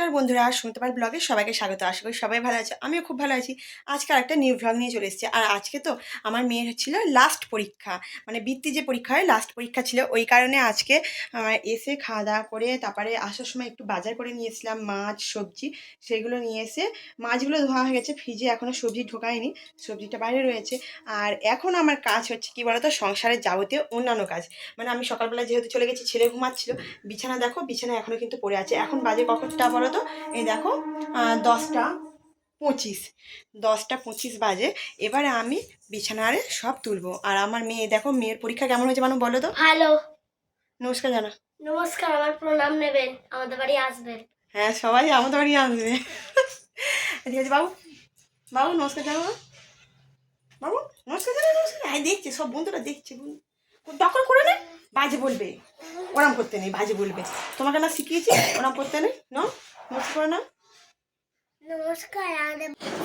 নমস্কার বন্ধুরা শুনতে পার ব্লগে সবাইকে স্বাগত। আশা করি সবাই ভালো আছে, আমিও খুব ভালো আছি। আজকে একটা নিউ ব্লগ নিয়ে চলে এসেছি। আর আজকে তো আমার মেয়ের ছিল লাস্ট পরীক্ষা মানে বৃত্তি যে পরীক্ষা হয় লাস্ট পরীক্ষা ছিল। ওই কারণে আজকে এসে খাওয়া দাওয়া করে তারপরে আসার সময় একটু বাজার করে নিয়েছিলাম মাছ, সবজি, সেগুলো নিয়ে এসে মাছগুলো ধোয়া হয়ে গেছে ফ্রিজে এখনও সবজি ঢোকায়নি, সবজিটা বাইরে রয়েছে। আর এখন আমার কাজ হচ্ছে কি বলতো, সংসারের যাবতীয় অন্যান্য কাজ। মানে আমি সকালবেলা যেহেতু চলে গেছি, ছেলে ঘুমাচ্ছিল। বিছানা দেখো, বিছানা এখনও কিন্তু পড়ে আছে। এখন বাজে কখনটা বলো তো এই দেখো দশটা পঁচিশ। দশটা পঁচিশ বাজে। এবারে আমি বিছানারে সব তুলবো। আর আমার মেয়ে দেখো মেয়ের পরীক্ষা কেমন হয়েছে মানুষ বলো তো? ভালো। নমস্কার জানা। নমস্কার আমার প্রণাম নেবেন। আমাদের বাড়ি আসবেন। হ্যাঁ সবাই আমাদের বাড়ি আসবে। ঠিক আছে বাবু। বাবু নমস্কার জানো বাবু। বাবু নমস্কার জানো নমস্কার। হ্যাঁ দেখছে সব বন্ধুরা দেখছে দখল করে নে বাজে বলবে। ওরাম করতে নেই বাজে বলবে। তোমাকে না শিখিয়েছি ওরাম করতে নেই ন?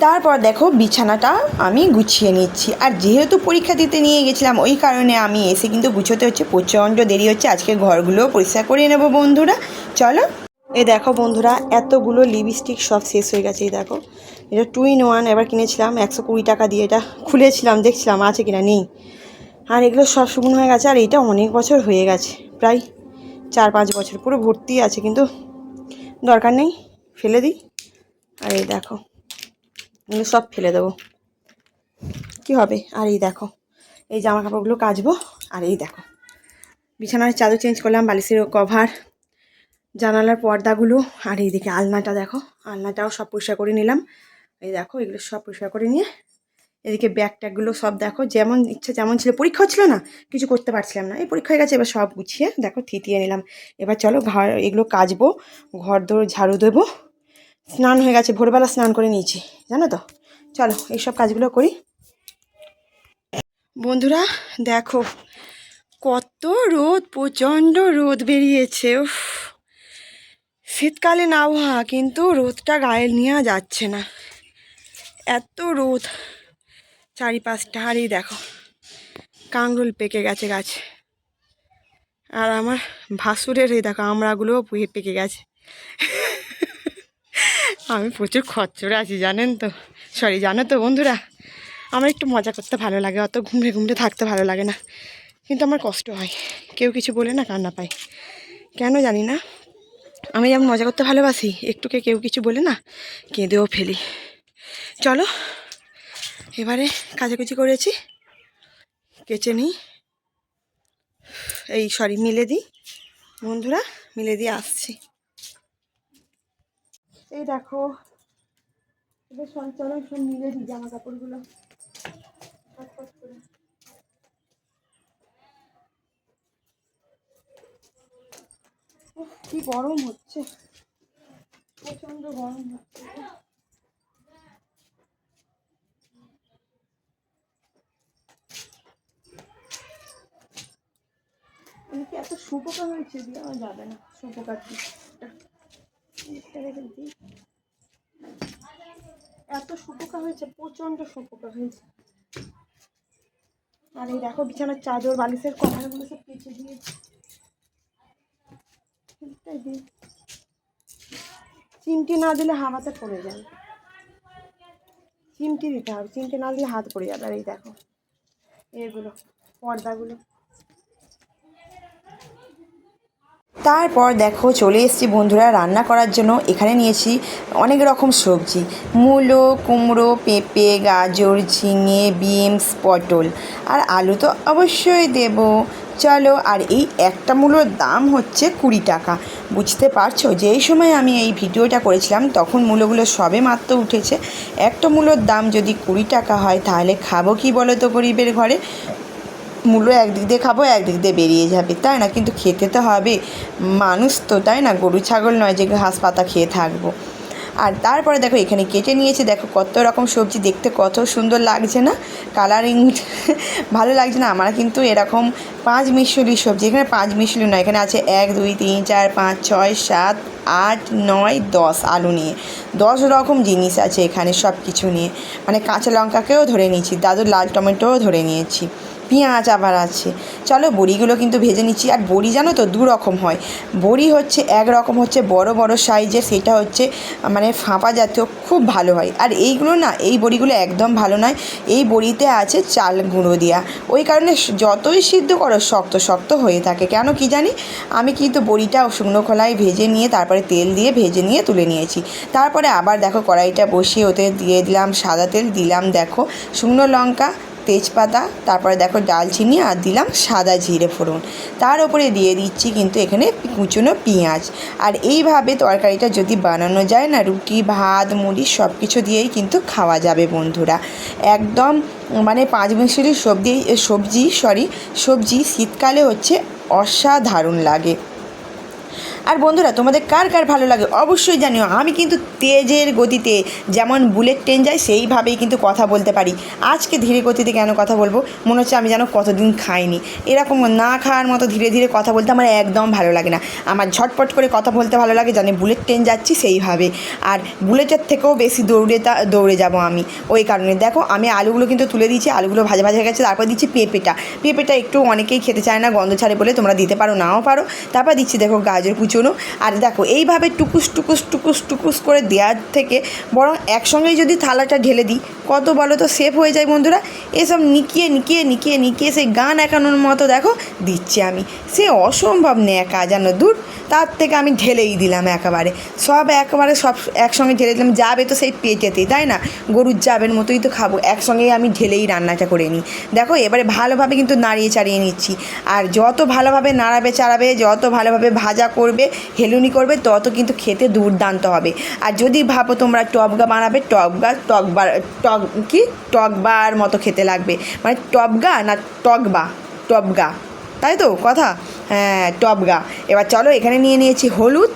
তারপর দেখো বিছানাটা আমি গুছিয়ে নিচ্ছি। আর যেহেতু পরীক্ষা দিতে নিয়ে গেছিলাম ওই কারণে আমি এসে কিন্তু গুছোতে হচ্ছে প্রচণ্ড দেরি হচ্ছে। আজকে ঘরগুলো পরিষ্কার করে নেব বন্ধুরা। চলো। এ দেখো বন্ধুরা এতগুলো লিপস্টিক সব শেষ হয়ে গেছে এই দেখো। এটা টু ইন ওয়ান এবার কিনেছিলাম একশো কুড়ি টাকা দিয়ে এটা খুলেছিলাম দেখছিলাম আছে কিনা নেই। আর এগুলো সব শুকনো হয়ে গেছে আর এটা অনেক বছর হয়ে গেছে প্রায় চার পাঁচ বছর পুরো ভর্তি আছে কিন্তু দরকার নেই, ফেলে দিই। আর এই দেখো, এগুলো সব ফেলে দেবো। কি হবে? আর এই দেখো, এই জামা কাপড়গুলো কাচবো। আর এই দেখো, বিছানার চাদর চেঞ্জ করলাম, বালিশের কভার জানালার পর্দাগুলো, আর এইদিকে আলনাটা দেখো, আলনাটাও সব পরিষ্কার করে নিলাম। এই দেখো, এগুলো সব পরিষ্কার করে নিয়ে এদিকে ব্যাগ ট্যাগগুলো সব দেখো, যেমন ইচ্ছা যেমন ছিল পরীক্ষা হচ্ছিল না, কিছু করতে পারছিলাম না। এই পরীক্ষা হয়ে গেছে, এবার সব গুছিয়ে দেখো থিতিয়ে নিলাম। এবার চলো ঘর, এগুলো কাচবো, ঘর দৌড় ঝাড়ু দেবো। স্নান হয়ে গেছে, ভোরবেলা স্নান করে নিয়েছি, জানো তো? চলো, এইসব কাজগুলো করি। বন্ধুরা, দেখো, কত রোদ, প্রচণ্ড রোদ বেরিয়েছে, উফ। শীতকালীন আবহাওয়া কিন্তু রোদটা গায়ে নেওয়া যাচ্ছে না। এত রোদ। চারিপাশটা এই দেখো কাংরুল পেকে গেছে গাছে। আর আমার ভাসুরের এই দেখো আমড়াগুলোও পুয়ে পেকে গেছে। আমি প্রচুর খচ্চরে আছি, জানেন তো? সরি জানো তো বন্ধুরা? আমার একটু মজা করতে ভালো লাগে, অত ঘুমড়ে ঘুমড়ে থাকতে ভালো লাগে না। কিন্তু আমার কষ্ট হয়, কেউ কিছু বলে না কান্না পায়। কেন জানি না? আমি যেমন মজা করতে ভালোবাসি, একটুকে কেউ কিছু বলে না, কেঁদেও ফেলি। চলো এবারে কাচাকুচি করেছি। কেচে নিই। এই সরি মিলে দিই। বন্ধুরা, মিলে দিয়ে আসছি। এই দেখো সঞ্চালন সব মিলে দিই জামা কাপড়গুলো। কি গরম হচ্ছে। প্রচণ্ড গরম হচ্ছে এদিকে এত সুপোকা হয়েছে দেওয়া যাবে না। সুপোকার দিকটা এত সুপোকা হয়েছে, প্রচণ্ড সুপোকা হয়েছে। আর এই দেখো বিছানার চাদর, বালিশের কভারগুলো সব কেচে দিয়েছি। চিমটি না দিলে হাওয়াতে পড়ে যায় চিমটি দিতে হবে, চিমটি না দিলে হাত পড়ে যাবে। আর এই দেখো, এগুলো, পর্দাগুলো। তারপর দেখো চলে এসেছি বন্ধুরা রান্না করার জন্য। এখানে নিয়েছি অনেক রকম সবজি। মূলো, কুমড়ো, পেঁপে, গাজর, ঝিঙে, বিনস, পটল। আর আলু তো অবশ্যই দেব। চলো, আর এই একটা মূলোর দাম হচ্ছে কুড়ি টাকা। বুঝতে পারছ? যেই সময় আমি এই ভিডিওটা করেছিলাম, তখন মূলোগুলো সবে মাত্র উঠেছে। একটা মূলোর দাম যদি কুড়ি টাকা হয়, তাহলে খাব কি বলো তো গরিবের ঘরে? মূল্য একদিক দিয়ে খাব, একদিক দিয়ে বেরিয়ে যাবে, তাই না? কিন্তু খেতে তো হবে। মানুষ তো, তাই না? গরু, ছাগল নয় যে ঘাস পাতা খেয়ে থাকব। আর তারপরে দেখো, এখানে কেটে নিয়েছে। দেখো, কত রকম সবজি, দেখতে কত সুন্দর লাগছে না? কালারিং ভালো লাগছে না? আমরা কিন্তু এরকম পাঁচ মিশলি সবজি, এখানে পাঁচ মিশলি নয়, এখানে আছে এক, দুই, তিন, চার, পাঁচ, ছয়, সাত, আট, নয়, দশ আলু নিয়ে। দশ রকম জিনিস আছে এখানে সব কিছু নিয়ে। মানে কাঁচা লঙ্কাকেও ধরে নিয়েছি, দাদুর লাল টমেটোও ধরে নিয়েছি। পেঁয়াজ আবার আছে। চলো বড়িগুলো কিন্তু ভেজে নিচ্ছি। আর বড়ি জানো তো দু রকম হয়। বড়ি হচ্ছে এক রকম হচ্ছে বড় বড় সাইজের, সেটা হচ্ছে মানে ফাঁপা জাতীয়, খুব ভালো হয়। আর এইগুলো না, এই বড়িগুলো একদম ভালো নয়। এই বড়িতে আছে চাল গুঁড়ো দেওয়া ওই কারণে যতই সিদ্ধ করো, শক্ত শক্ত হয়ে থাকে। কেন কি জানি? আমি কিন্তু বড়িটা শুকনো খোলায় ভেজে নিয়ে, তারপরে তেল দিয়ে ভেজে নিয়ে তুলে নিয়েছি। তারপরে আবার দেখো কড়াইটা বসিয়ে ওতে দিয়ে দিলাম সাদা তেল। দিলাম দেখো শুকনো লঙ্কা তেজপাতা, তারপরে দেখো ডালচিনি আর দিলাম সাদা জিরে ফোড়ন। তার উপরে দিয়ে দিচ্ছি কিন্তু এখানে কুচনো পেঁয়াজ। আর এইভাবে তরকারিটা যদি বানানো যায় না, রুটি, ভাত, মুড়ি সব কিছু দিয়েই কিন্তু খাওয়া যাবে বন্ধুরা। একদম মানে পাঁচ মিশরি সবজি সবজি, সরি, সবজি শীতকালে হচ্ছে অসাধারণ লাগে। আর বন্ধুরা, তোমাদের কার কার ভালো লাগে অবশ্যই জানিও। আমি কিন্তু তেজের গতিতে যেমন বুলেট ট্রেন যায়, সেইভাবেই কিন্তু কথা বলতে পারি। আজকে ধীরে গতিতে কেন কথা বলব? মনে হচ্ছে আমি যেন কতদিন খাইনি। এরকম না খাওয়ার মতো ধীরে ধীরে কথা বলতে আমার একদম ভালো লাগে না। আমার ঝটপট করে কথা বলতে ভালো লাগে জানি বুলেট ট্রেন যাচ্ছি সেইভাবে। আর বুলেটের থেকেও বেশি দৌড়ে তা দৌড়ে যাব আমি। ওই কারণে। দেখো, আমি আলুগুলো কিন্তু তুলে দিচ্ছি আলুগুলো ভাজা ভাজা গেছে, তারপর দিচ্ছি পেঁপেটা। পেঁপেটা একটু অনেকেই খেতে চায় না, গন্ধ ছাড়ে বলে তোমরা দিতে পারো, নাও পারো। তারপর দিচ্ছি, দেখো গাজর কুচোনো আর দেখো, এইভাবে টুকুস টুকুস টুকুস টুকুস করে দেওয়ার থেকে বরং একসঙ্গেই যদি থালাটা ঢেলে দিই, কত বলো তো সেফ হয়ে যায় বন্ধুরা। এসব নিকিয়ে নিকিয়ে নিকিয়ে নিকিয়ে সেই গান একানোর মতো দেখো, দিচ্ছি আমি। সে অসম্ভব একা জানো দূর, তার থেকে আমি ঢেলেই দিলাম একেবারে। সব একেবারে সব একসঙ্গে ঢেলে দিলাম, যাবে তো সেই পেটেতেই, তাই না? গরুর যাবের মতোই তো খাব, একসঙ্গেই আমি ঢেলেই রান্নাটা করে নিই। দেখো, এবারে ভালোভাবে কিন্তু নাড়িয়ে চাড়িয়ে নিচ্ছি। আর যত ভালোভাবে নাড়াবে, চাড়াবে, যত ভালোভাবে ভাজা করবে হেলুনি করবে, তত কিন্তু খেতে দুর্দান্ত হবে। আর যদি ভাবো তোমরা টবগা বানাবে টবগা টকবার টক কি? টকবার মতো খেতে লাগবে। মানে টবগা না টকবা টবগা তাই তো? কথা? হ্যাঁ টবগা এবার চলো এখানে নিয়ে নিয়েছি হলুদ।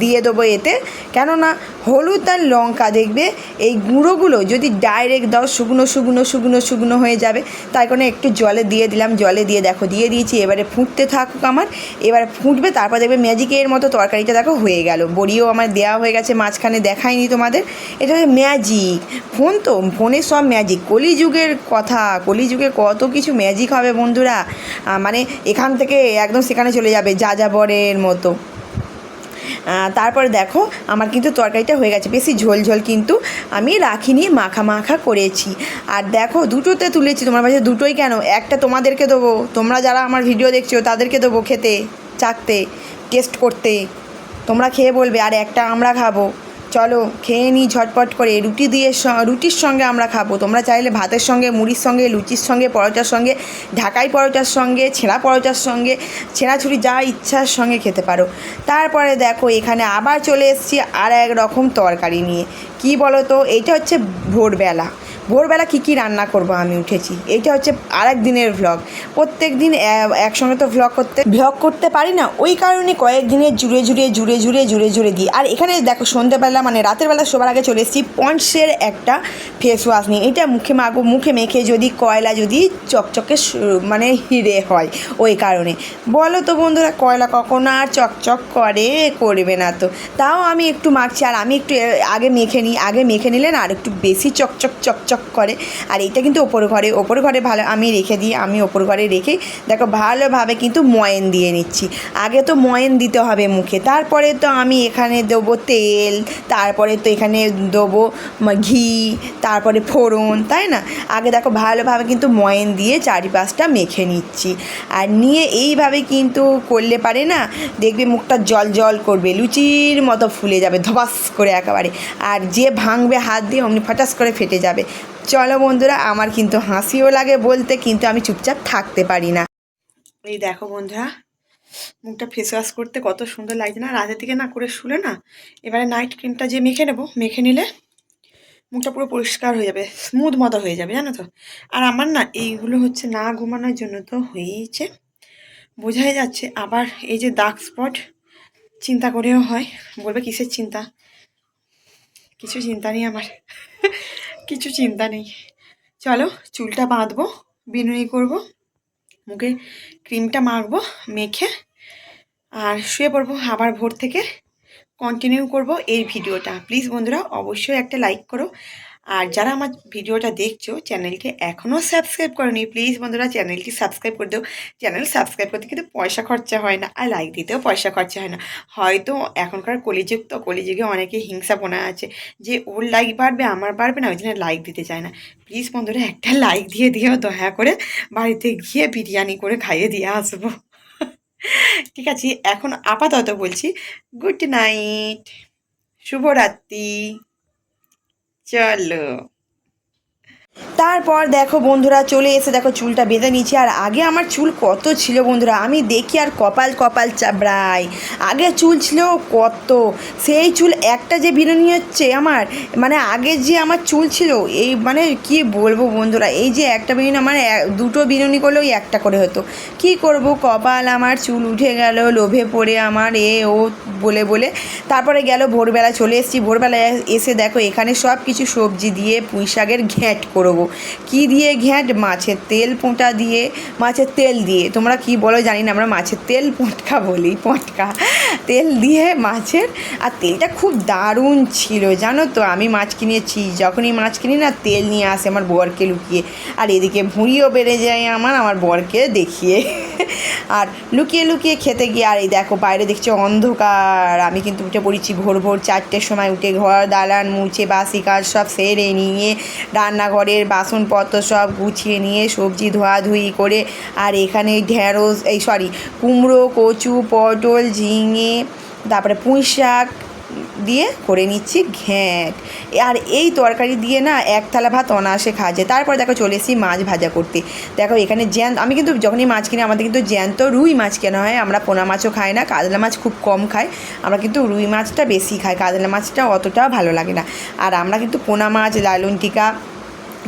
দিয়ে দেবো এতে। কেননা হলুদ আর লঙ্কা দেখবে এই গুঁড়োগুলো যদি ডাইরেক্ট দাও শুকনো শুকনো শুকনো শুকনো হয়ে যাবে। তাই কারণে একটু জলে দিয়ে দিলাম জলে দিয়ে দেখো দিয়ে দিয়েছি এবারে ফুটতে থাকুক আমার। এবারে ফুটবে তারপর দেখবে ম্যাজিকের মতো তরকারিটা দেখো হয়ে গেল। বড়িও আমার দেওয়া হয়ে গেছে মাঝখানে দেখায়নি তোমাদের। এটা হচ্ছে ম্যাজিক ফোন তো ফোনে সব ম্যাজিক কলিযুগের কথা কলিযুগে কত কিছু ম্যাজিক হবে বন্ধুরা। মানে এখান থেকে একদম সেখানে চলে যাবে যা যাবরের মতো। আহ, তারপরে দেখো, আমার কিন্তু তরকারিটা হয়ে গেছে, বেশি ঝোল ঝোল কিন্তু আমি রাখিনি, মাখা মাখা করেছি। আর দেখো, দুটোতে তুলেছি, তোমার কাছে দুটোই কেন? একটা তোমাদেরকে দেবো, তোমরা যারা আমার ভিডিও দেখছ, তাদেরকে দেবো খেতে, চাকতে, টেস্ট করতে, তোমরা খেয়ে বলবে, আর একটা আমরা খাব। চলো, খেয়ে নিই ঝটপট করে। রুটি দিয়ে রুটির সঙ্গে আমরা খাব। তোমরা চাইলে ভাতের সঙ্গে, মুড়ির সঙ্গে, লুচির সঙ্গে, পরোটার সঙ্গে, ঢাকাই পরোটার সঙ্গে, ছেঁড়া পরোটার সঙ্গে ছেঁড়াছুড়ি যা ইচ্ছার সঙ্গে খেতে পারো। তারপরে দেখো, এখানে আবার চলে এসছি আর এক রকম তরকারি নিয়ে। কি বলো তো এটা হচ্ছে ভোরবেলা। ভোরবেলা কী কী রান্না করব আমি উঠেছি। এইটা হচ্ছে আর এক দিনের ভ্লগ প্রত্যেক দিন একসঙ্গে তো ভ্লগ করতে ভ্লগ করতে পারি না। ওই কারণে কয়েক দিনের জুড়ে জুড়ে জুড়ে জুড়ে জুড়ে জুড়ে দিই। আর এখানে দেখো, সন্ধ্যেবেলা মানে রাতের বেলা সবার আগে চলে এসেছি পন্ডসের একটা ফেস ওয়াশ নিয়ে। এটা মুখে মাখবো মুখে মেখে যদি কয়লা, যদি চকচকে মানে হিরে হয়, ওই কারণে। বলো তো বন্ধুরা, কয়লা কখনো আর চকচক করে, করবে না তো? তাও আমি একটু মাখছি, আর আমি একটু আগে মেখে নিই। আগে মেখে নিলে না আর একটু বেশি চকচক চকচক করে। আর এইটা কিন্তু ওপর ঘরে ওপর ঘরে ভালো আমি রেখে দিই, আমি ওপর ঘরে রেখে দেখো ভালোভাবে কিন্তু ময়েন দিয়ে নিচ্ছি। আগে তো ময়েন দিতে হবে মুখে, তারপরে তো আমি এখানে দেবো তেল, তারপরে তো এখানে দেবো ঘি, তারপরে ফোড়ন, তাই না? আগে দেখো ভালোভাবে কিন্তু ময়েন দিয়ে চারিপাশটা মেখে নিচ্ছি। আর নিয়ে এইভাবে কিন্তু করলে পারে না, দেখবে মুখটা জল জল করবে, লুচির মতো ফুলে যাবে ধবাস করে একেবারে। আর যে ভাঙবে হাত দিয়ে অমনি ফটাস করে ফেটে যাবে। চলো বন্ধুরা, আমার কিন্তু হাসিও লাগে বলতে, কিন্তু আমি চুপচাপ থাকতে পারি না। এই দেখো বন্ধুরা, মুখটা ফেস ওয়াশ করতে কত সুন্দর লাগছে না? রাতের দিকে না করে শুলে না? এবারে নাইট ক্রিমটা যে মেখে নেব, মেখে নিলে মুখটা পুরো পরিষ্কার হয়ে যাবে স্মুথ মতো হয়ে যাবে, জানো তো? আর আমার না এইগুলো হচ্ছে না ঘুমানোর জন্য তো হয়েইছে। বোঝাই যাচ্ছে, আবার এই যে দাগ স্পট চিন্তা করেও হয়। বলবে কিসের চিন্তা? কিছু চিন্তা নেই আমার। কিছু চিন্তা নেই। চলো চুলটা বাঁধবো বিনুনি করব মুখে ক্রিমটা মাখবো, মেখে, আর শুয়ে পড়ব। আবার ভোর থেকে কন্টিনিউ করব এই ভিডিওটা। প্লিজ বন্ধুরা, অবশ্যই একটা লাইক করো। আর যারা আমার ভিডিওটা দেখছ, চ্যানেলকে এখনও সাবস্ক্রাইব করনি প্লিজ বন্ধুরা চ্যানেলটি সাবস্ক্রাইব করে দিও। চ্যানেল সাবস্ক্রাইব করতে কিন্তু পয়সা খরচা হয় না, আর লাইক দিতেও পয়সা খরচা হয় না। হয়তো এখনকার কলিযুগ, তো কলিযুগে অনেকে হিংসাপনা আছে যে, ওর লাইক বাড়বে, আমার বাড়বে না। ওই জন্য লাইক দিতে চায় না। প্লিজ বন্ধুরা একটা লাইক দিয়ে দিও, দয়া করে বাড়িতে গিয়ে বিরিয়ানি করে খাইয়ে দিয়ে আসব। ঠিক আছে, এখন আপাতত বলছি গুড নাইট শুভরাত্রি। চলো তারপর দেখো বন্ধুরা চলে এসে দেখো চুলটা বেঁধে নিচ্ছি আর আগে আমার চুল কত ছিল বন্ধুরা? আমি দেখি আর কপাল কপাল চাবড়াই। আগে চুল ছিল কত? সেই চুল একটা যে বিরুনি হচ্ছে আমার মানে আগে যে আমার চুল ছিল, এই মানে কি বলব বন্ধুরা? এই যে একটা বিরুনি আমার এক- দুটো বিরুনি করলেও একটা করে হতো। কি করব? কপাল আমার চুল উঠে গেল, লোভে পড়ে আমার, এ, ও, বলে বলে। তারপরে গেল ভোরবেলা চলে এসেছি। ভোরবেলা এসে দেখো এখানে সব কিছু সবজি দিয়ে পুঁই শাকের ঘ্যাঁট করব। কি দিয়ে ঘ্যাঁট? মাছের তেল পোঁটা দিয়ে, মাছের তেল দিয়ে। তোমরা কি বলো জানি না, আমরা মাছের তেল পটকা বলি, পটকা। তেল দিয়ে মাছের, আর তেলটা খুব দারুণ ছিল, জানো তো? আমি মাছ কিনেছি, যখনই মাছ কিনি না, তেল নিয়ে আসে আমার বরকে লুকিয়ে। আর এদিকে ভুঁড়িও বেড়ে যায় আমার আমার বরকে দেখিয়ে। আর লুকিয়ে লুকিয়ে খেতে গিয়ে, আর এই দেখো, বাইরে দেখছি অন্ধকার। আমি কিন্তু উঠে পড়েছি ভোর ভোর চারটের সময়, উঠে ঘর, দালান, মুছে, বাসি কাজ সব সেরে নিয়ে রান্নাঘরের বাসনপত্র সব গুছিয়ে নিয়ে সবজি ধোয়াধুয়ি করে, আর এখানে ঢ্যাঁড়স এই সরি, কুমড়ো, কচু, পটল, ঝিঙে, তারপরে পুঁই শাক দিয়ে করে নিচ্ছি ঘ্যাঁট। আর এই তরকারি দিয়ে না এক থালা ভাত অনায়াসে খাওয়া যায়। তারপর দেখো চলে এসেছি মাছ ভাজা করতে। দেখো এখানে জ্যান্ত, আমি কিন্তু যখনই মাছ কিনি আমাদের কিন্তু জ্যান্ত রুই মাছ কেনা হয়, আমরা পোনা মাছও খাই না, কাতলা মাছ খুব কম খাই, আমরা কিন্তু রুই মাছটা বেশি খাই, কাতলা মাছটা অতটাও ভালো লাগে না। আর আমরা কিন্তু পোনা মাছ, লালন টিকা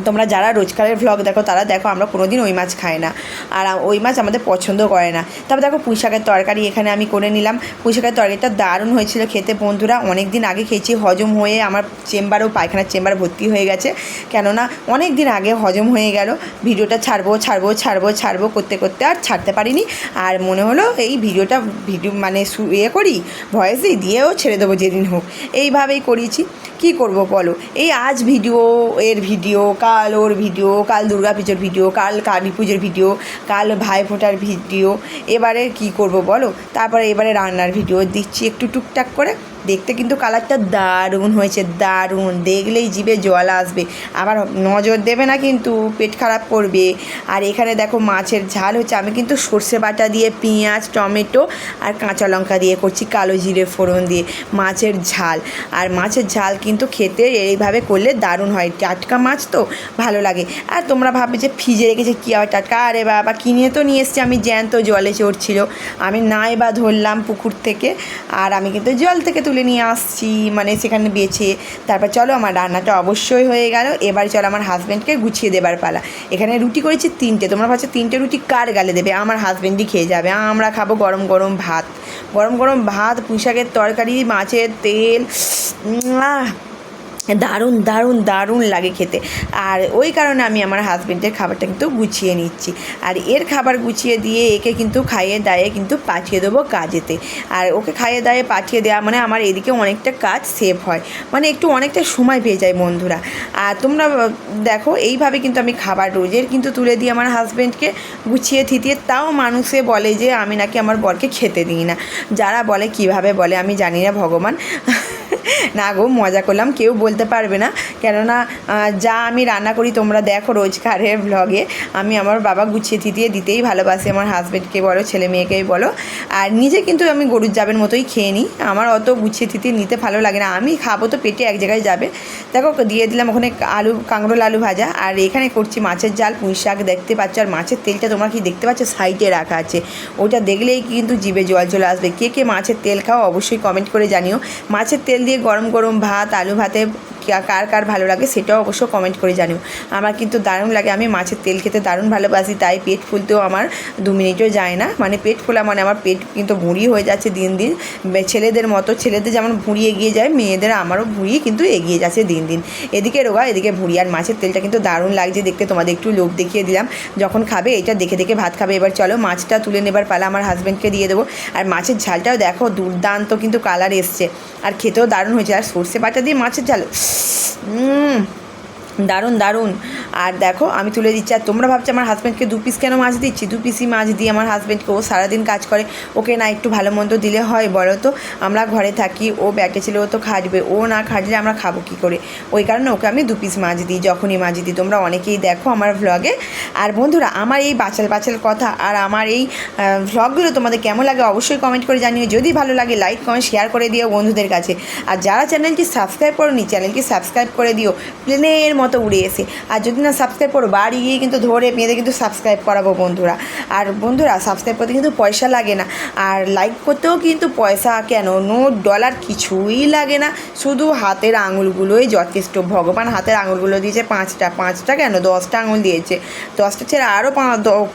তোমরা যারা রোজকারের ভ্লগ দেখো, তারা দেখো আমরা কোনো দিন ওই মাছ খাই না। আর ওই মাছ আমাদের পছন্দ করে না। তারপর দেখো পুঁই শাকের তরকারি এখানে আমি করে নিলাম। পুঁই শাকের তরকারিটা দারুণ হয়েছিল খেতে বন্ধুরা। অনেক দিন আগে খেয়েছি, হজম হয়ে আমার চেম্বারেও পায়খানার চেম্বার ভর্তি হয়ে গেছে। কেননা অনেক দিন আগে হজম হয়ে গেল। ভিডিওটা ছাড়বো ছাড়বো ছাড়বো ছাড়বো করতে করতে আর ছাড়তে পারিনি। আর মনে হলো এই ভিডিওটা ভিডিও মানে ইয়ে করি ভয়েসই দিয়েও ছেড়ে দেবো যেদিন হোক। এইভাবেই করিয়েছি। কি করব বলো? এই আজ ভিডিও, এর ভিডিও কাল ওর ভিডিও, কাল দুর্গা পুজোর ভিডিও, কাল কালী পুজোর ভিডিও, কাল ভাই ফোটার ভিডিও, এবারে কি করব বলো? তারপরে এবারে রান্নার ভিডিও, দিচ্ছি একটু টুকটাক করে। দেখতে কিন্তু কালারটা দারুণ হয়েছে, দারুণ। দেখলেই জিভে জল আসবে। আবার নজর দেবে না কিন্তু, পেট খারাপ করবে। আর এখানে দেখো মাছের ঝাল হচ্ছে, আমি কিন্তু সর্ষে বাটা দিয়ে পেঁয়াজ, টমেটো আর কাঁচা লঙ্কা দিয়ে করছি, কালো জিরে ফোড়ন দিয়ে। মাছের ঝাল। আর মাছের ঝাল কিন্তু খেতে এইভাবে করলে দারুণ হয়। টাটকা মাছ তো ভালো লাগে। আর তোমরা ভাববে যে ফ্রিজে রেখেছে কী আবার টাটকা? আরে বাবা, কিনে তো নিয়ে এসছি, আমি জ্যান্ত জলে চড়ছিল। আমি নাই বা ধরলাম পুকুর থেকে, আর আমি কিন্তু জল থেকে তুলে নিয়ে আসছি মানে সেখানে বেছে তারপর চলো আমার রান্নাটা অবশ্যই হয়ে গেল। এবার চলো আমার হাজব্যান্ডকে গুছিয়ে দেবার পালা। এখানে রুটি করেছি তিনটে। তোমরা ভাবছ তিনটে রুটি কার গালে দেবে? আমার হাজব্যান্ডই খেয়ে যাবে। আমরা খাব গরম গরম ভাত। গরম গরম ভাত পুঁশাকের তরকারি, মাছের তেল। দারুণ দারুণ দারুণ লাগে খেতে। আর ওই কারণে আমি আমার হাজব্যান্ডের খাবারটা কিন্তু গুছিয়ে নিচ্ছি। আর এর খাবার গুছিয়ে দিয়ে একে কিন্তু খাইয়ে দায়ে কিন্তু পাঠিয়ে দেবো কাজেতে। আর ওকে খাইয়ে দায়ে পাঠিয়ে দেওয়া মানে আমার এদিকে অনেকটা কাজ সেভ হয়। মানে একটু অনেকটা সময় পেয়ে যায় বন্ধুরা। আর তোমরা দেখো, এইভাবে কিন্তু আমি খাবার রোজের কিন্তু তুলে দিই আমার হাজব্যান্ডকে গুছিয়ে থিতিয়ে তাও মানুষে বলে যে, আমি নাকি আমার বরকে খেতে দিই না। যারা বলে, কীভাবে বলে আমি জানি না, ভগবান। না গো, মজা করলাম, কেউ বলতে পারবে না। কেননা যা আমি রান্না করি, তোমরা দেখো রোজকারের ব্লগে আমি আমার বাবা গুছিয়ে থিতিয়ে দিতেই ভালোবাসি আমার হাজব্যান্ডকে বলো, ছেলে মেয়েকেই বলো। আর নিজে কিন্তু আমি গরুর জাবের মতোই খেয়ে নিই। আমার অত গুছিয়ে থিতিয়ে নিতে ভালো লাগে না। আমি খাব তো, পেটে এক জায়গায় যাবে। দেখো, দিয়ে দিলাম ওখানে আলু কাঁকরোল আলু ভাজা। আর এখানে করছি মাছের জাল পুঁই শাক দেখতে পাচ্ছ। আর মাছের তেলটা তোমরা কি দেখতে পাচ্ছ? সাইডে রাখা আছে। ওটা দেখলেই কিন্তু জিভে জল চলে আসবে। কে কে মাছের তেল খাও, অবশ্যই কমেন্ট করে জানিও। মাছের তেল দিয়ে গরম গরম ভাত আলু ভাতে কার কার ভালো লাগে সেটাও অবশ্য কমেন্ট করে জানিও। আমার কিন্তু দারুণ লাগে, আমি মাছের তেল খেতে দারুণ ভালোবাসি, তাই পেট ফুলতেও আমার দু মিনিটও যায় না। মানে পেট ফোলা মানে আমার পেট কিন্তু ভুঁড়ি হয়ে যাচ্ছে দিন দিন। ছেলেদের মতো, ছেলেদের যেমন ভুঁড়ি এগিয়ে যায়, মেয়েদের আমারও ভুঁড়ি কিন্তু এগিয়ে যাচ্ছে দিন দিন। এদিকে রোগা, এদিকে ভুঁড়ি আর মাছের তেলটা কিন্তু দারুণ লাগছে দেখতে, তোমাদের একটু লোভ দেখিয়ে দিলাম। যখন খাবে, এটা দেখে দেখে ভাত খাবে। এবার চলো মাছটা তুলে নেবার পালা আমার হাজব্যান্ডকে দিয়ে দেবো। আর মাছের ঝালটাও দেখো, দুর্দান্ত কিন্তু কালার এসছে। আর খেতেও দারুণ হয়েছে। আর সর্ষে বাটা দিয়ে মাছের ঝাল 음. দারুণ দারুণ। আর দেখো, আমি তুলে দিচ্ছি, আর তোমরা ভাবছ আমার হাজব্যান্ডকে দু পিস কেন মাছ দিচ্ছি? দু পিসই মাছ দিই আমার হাজব্যান্ডকে ও সারাদিন কাজ করে, ওকে না একটু ভালো মন্দ দিলে হয়, বলো তো? আমরা ঘরে থাকি, ও ব্যাটে ছিল, ও তো খাটবে, ও না খাটলে আমরা খাব কী করে? ওই কারণে ওকে আমি দু পিস মাছ দিই, যখনই মাছ দিই। তোমরা অনেকেই দেখো আমার ভ্লগে আর বন্ধুরা, আমার এই বাচাল বাচাল কথা আর আমার এই ভ্লগগুলো তোমাদের কেমন লাগে অবশ্যই কমেন্ট করে জানিও। যদি ভালো লাগে লাইক কমেন্ট শেয়ার করে দিও বন্ধুদের কাছে। আর যারা চ্যানেলটি সাবস্ক্রাইব করোনি চ্যানেলটি সাবস্ক্রাইব করে দিও। প্লেনের মতো উড়ে এসে আর যদি না সাবস্ক্রাইব করো, বাড়ি গিয়ে কিন্তু ধরে পেঁধে কিন্তু সাবস্ক্রাইব করাবো বন্ধুরা। আর বন্ধুরা সাবস্ক্রাইব করতে কিন্তু পয়সা লাগে না। আর লাইক করতেও কিন্তু পয়সা কেন? নোট ডলার কিছুই লাগে না। শুধু হাতের আঙুলগুলোই যথেষ্ট। ভগবান হাতের আঙুলগুলো দিয়েছে পাঁচটা। পাঁচটা কেন? দশটা আঙুল দিয়েছে। দশটা ছেড়ে আরও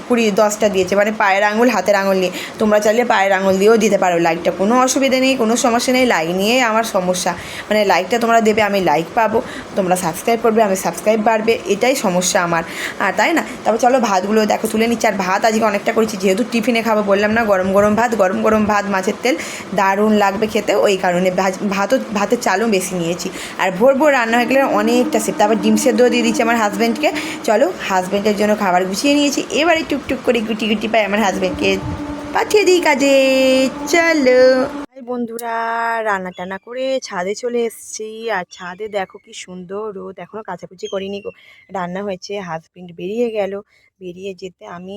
কুড়ি দশটা দিয়েছে। মানে পায়ের আঙুল, হাতের আঙুল নিয়ে। তোমরা চাইলে পায়ের আঙুল দিয়েও দিতে পারো। লাইকটা কোনো অসুবিধা নেই, কোনো সমস্যা নেই। লাইক নিয়ে আমার সমস্যা। মানে লাইকটা তোমরা দেবে, আমি লাইক পাবো। তোমরা সাবস্ক্রাইব করবে, আমি সাবস্ক্রাইব বাড়বে, এটাই সমস্যা আমার। আর তাই না? তারপর চলো ভাতগুলো দেখো, তুলে নিচ্ছি। আর ভাত আজকে অনেকটা করেছি, যেহেতু টিফিনে খাব বললাম না, গরম গরম ভাত, গরম গরম ভাত, মাছের তেল দারুণ লাগবে খেতে, ওই কারণে ভাতও, ভাতের চালও বেশি নিয়েছি। আর ভোর ভোর রান্না হয়ে গেলে অনেকটা সেপ তারপর ডিম সেদ্ধ দিয়ে দিচ্ছি আমার হাজব্যান্ডকে চলো হাজব্যান্ডের জন্য খাবার গুছিয়ে নিয়েছি, এবারে টুকটুক করে গুটি গুটি পাই আমার হাজব্যান্ডকে পাঠিয়ে দিই কাজে, চলো। বন্ধুরা রান্না টান্না করে ছাদে চলে এসেছি। আর ছাদে দেখো কি সুন্দর রোদ এখনও কাছাকুচি করিনি রান্না হয়েছে হাজবেন্ড বেরিয়ে গেল। বেরিয়ে যেতে আমি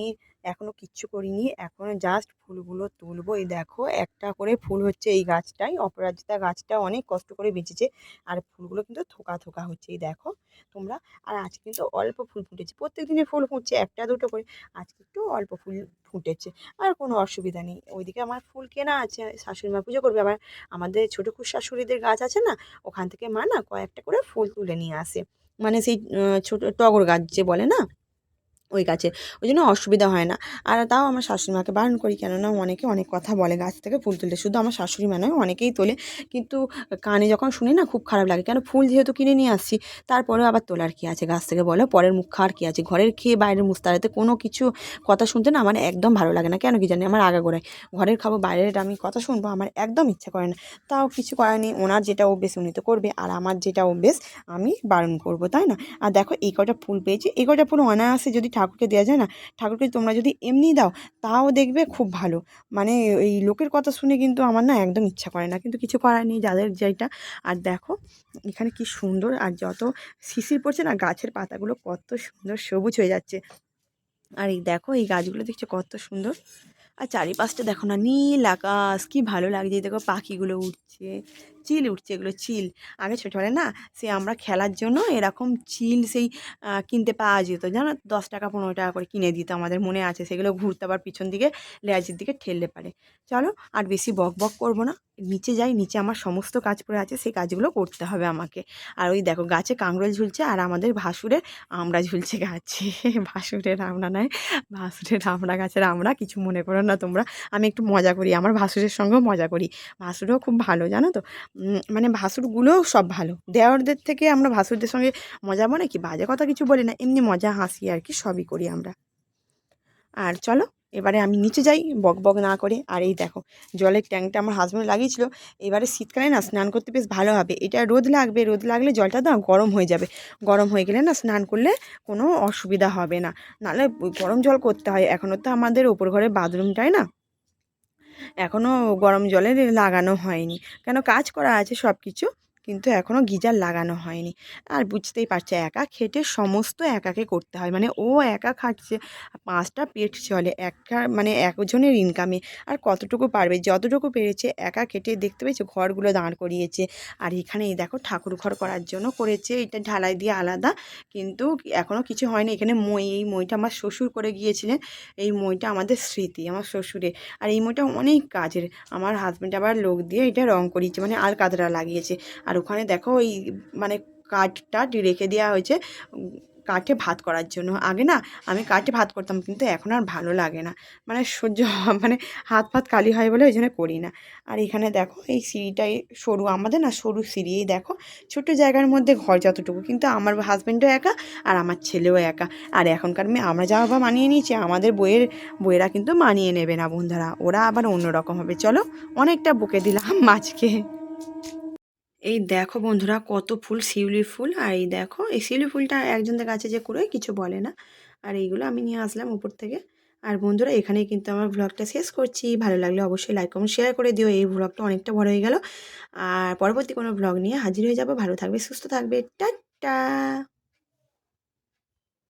এখনও কিচ্ছু করিনি। এখন জাস্ট ফুলগুলো তুলবো। এই দেখো, একটা করে ফুল হচ্ছে এই গাছটাই। অপরাজিতা গাছটা অনেক কষ্ট করে বেঁচেছে আর ফুলগুলো কিন্তু থোকা থোকা হচ্ছে। এই দেখো, তোমরা, আর আজকে কিন্তু অল্প ফুল ফুটেছে। প্রত্যেক দিনে ফুল ফুটছে, একটা দুটো করে। আজকে একটু অল্প ফুল ফুটেছে, আর কোনো অসুবিধা নেই। ওইদিকে আমার ফুল কেনা আছে শাশুড়ি মা পুজো করবে। আবার আমাদের ছোটো শাশুড়িদের গাছ আছে না, ওখান থেকে মা না কয়েকটা করে ফুল তুলে নিয়ে আসে। মানে সেই ছোটো টগর গাছ যে বলে না? ওই গাছে। ওই জন্য অসুবিধা হয় না। আর তাও আমার শাশুড়ি মাকে বারণ করি, কেননা অনেকে অনেক কথা বলে গাছ থেকে ফুল তুলতে। শুধু আমার শাশুড়ি মা নয়, অনেকেই তোলে। কিন্তু কানে যখন শুনি না, খুব খারাপ লাগে। কেন ফুল যেহেতু কিনে নিয়ে আসছি, তারপরেও আবার তোলার কী আছে গাছ থেকে বলো? পরের মুখ খাওয়ার কী আছে? ঘরের খেয়ে বাইরের মুস্তারাতে কোনো কিছু কথা শুনতে না আমার একদম ভালো লাগে না। কেন কি জানি? আমার আগাগোড়ায় ঘরের খাব, বাইরের আমি কথা শুনব, আমার একদম ইচ্ছা করে না। তাও কিছু করার নেই। ওনার যেটা অভ্যেস উনি তো করবে, আর আমার যেটা অভ্যেস আমি বারণ করব, তাই না? আর দেখো, এই কটা ফুল পেয়েছি। এই কটা ফুল অনায়াসে যদি ঠাকুরকে দেওয়া যায় না? ঠাকুরকে তোমরা যদি এমনি দাও, তাও দেখবে খুব ভালো। মানে এই লোকের কথা শুনে কিন্তু আমার না একদম ইচ্ছা করে না। কিন্তু কিছু করার নেই যাদের যেটা। আর দেখো, এখানে কি সুন্দর আর যত শিশির পড়ছে না, গাছের পাতাগুলো কত সুন্দর সবুজ হয়ে যাচ্ছে। আর এই দেখো, এই গাছগুলো দেখছ কত সুন্দর। আর চারিপাশটা দেখো না, নীল আকাশ, কি ভালো লাগছে। দেখো পাখিগুলো উঠছে চিল উঠছে, এগুলো চিল। আগে ছোটোবেলায় না সে আমরা খেলার জন্য এরকম চিল সেই কিনতে পাওয়া যেত। জানো দশ টাকা, পনেরো টাকা করে কিনে দিত আমাদের মনে আছে। সেগুলো ঘুরতে আবার পিছন দিকে লেজের দিকে ঠেললে পারে। চলো আর বেশি বক বক করব না। নিচে যাই, নিচে আমার সমস্ত কাজ পড়ে আছে, সেই কাজগুলো করতে হবে আমাকে। আর ওই দেখো গাছে কাঁকরোল ঝুলছে আর আমাদের ভাসুরের আমরা ঝুলছে গাছে। ভাসুরের আমরা নয়, ভাসুরের আমরা গাছের আমরা, কিছু মনে করো না তোমরা। আমি একটু মজা করি, আমার ভাসুরের সঙ্গেও মজা করি। ভাসুরও খুব ভালো, জানো তো? মানে ভাসুরগুলোও সব ভালো। দেওয়ারদের থেকে আমরা ভাসুরদের সঙ্গে মজা মানে কি বাজে কথা কিছু বলি না, এমনি মজা হাসি আর কি সবই করি আমরা। আর চলো, এবারে আমি নিচে যাই, বক বক না করে। আর এই দেখো, জলের ট্যাঙ্কটা আমার হাজব্যান্ড লাগিয়েছিল। এবারে শীতকালে না স্নান করতে বেশ ভালো হবে। এটা রোদ লাগবে, রোদ লাগলে জলটা না গরম হয়ে যাবে। গরম হয়ে গেলে না স্নান করলে কোনো অসুবিধা হবে না। নাহলে গরম জল করতে হয়। এখনও তো আমাদের ওপর ঘরে বাথরুমটাই না। এখনও গরম জলে লাগানো হয়নি। কেন কাজ করা আছে সব কিছু কিন্তু এখনও গিজার লাগানো হয়নি। আর বুঝতেই পারছে, একা খেটে সমস্ত একাকে করতে হয়। মানে ও একা খাটছে, পাঁচটা পেট চলে, একা মানে একজনের ইনকামে আর কতটুকু পারবে? যতটুকু পেরেছে, একা খেটে দেখতে পেয়েছে, ঘরগুলো দাঁড় করিয়েছে। আর এখানে এই দেখো, ঠাকুর ঘর করার জন্য করেছে। এটা ঢালাই দিয়ে আলাদা। কিন্তু এখনও কিছু হয়নি। এখানে মই, এই মইটা আমার শ্বশুর করে গিয়েছিলেন। এই মইটা আমাদের স্মৃতি, আমার শ্বশুরে আর এই মইটা অনেক কাজের। আমার হাজব্যান্ড আবার লোক দিয়ে এটা রং করিয়েছে। মানে আলকাতরা লাগিয়েছে। আর ওখানে দেখো ওই মানে কাঠটা রেখে দেওয়া হয়েছে কাঠে ভাত করার জন্য। আগে না আমি কাঠে ভাত করতাম, কিন্তু এখন আর ভালো লাগে না। মানে সহ্য মানে হাত ফাত কালি হয় বলে ওই জন্য করি না। আর এখানে দেখো এই সিঁড়িটাই সরু, আমাদের না সরু সিঁড়ি এই দেখো। ছোট জায়গার মধ্যে ঘর যতটুকু, কিন্তু আমার হাজব্যান্ডও একা আর আমার ছেলেও একা। আর এখনকার মেয়ে, আমরা যা বাবা মানিয়ে নিয়েছি, আমাদের বইয়ের, বইয়েরা কিন্তু মানিয়ে নেবে না বন্ধুরা। ওরা আবার অন্যরকম হবে। চলো, অনেকটা বকে দিলাম মাছকে। এই দেখো বন্ধুরা কত ফুল, শিউলি ফুল। আর এই দেখো, এই শিউলি ফুলটা একজনদের কাছে যে করে কিছু বলে না। আর এইগুলো আমি নিয়ে আসলাম উপর থেকে। আর বন্ধুরা, এখানে কিন্তু আমার ভ্লগটা শেষ করছি। ভালো লাগলে অবশ্যই লাইক কমেন্ট শেয়ার করে দিও। এই ভ্লগটা অনেকটা বড় হয়ে গেল। আর পরবর্তী কোনো ভ্লগ নিয়ে হাজির হয়ে যাব। ভালো থাকবে, সুস্থ থাকবে। টাটা!